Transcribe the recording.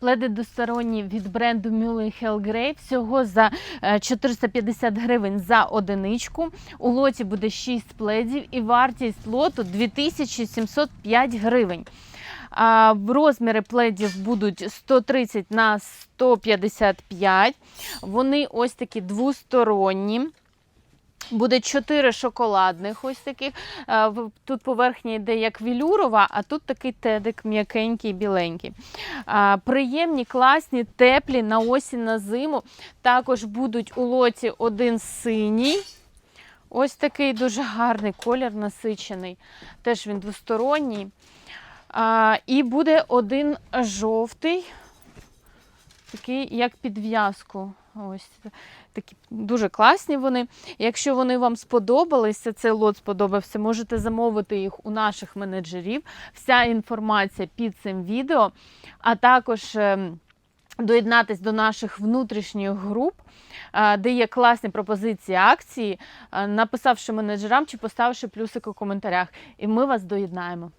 Пледи двосторонні від бренду Muley Hellgrave всього за е, 450 гривень за одиничку. У лоті буде 6 пледів і вартість лоту 2705 гривень. Розміри пледів будуть 130 на 155. Вони ось такі двосторонні. Буде 4 шоколадних ось таких. Е, Тут поверхня йде як вілюрова, а тут такий тедик м'якенький, біленький. Приємні, класні, теплі на осінь, на зиму. Також будуть у лоті один синій. Ось такий дуже гарний колір насичений. Теж він двосторонній. А, і буде один жовтий, такий, як підв'язку. Ось такі дуже класні вони. Якщо вони вам сподобалися, цей лот сподобався, можете замовити їх у наших менеджерів. Вся інформація під цим відео, а також. ем, Доєднатись до наших внутрішніх груп, е, де є класні пропозиції акції, е, написавши менеджерам чи поставивши плюсик у коментарях, і ми вас доєднаємо.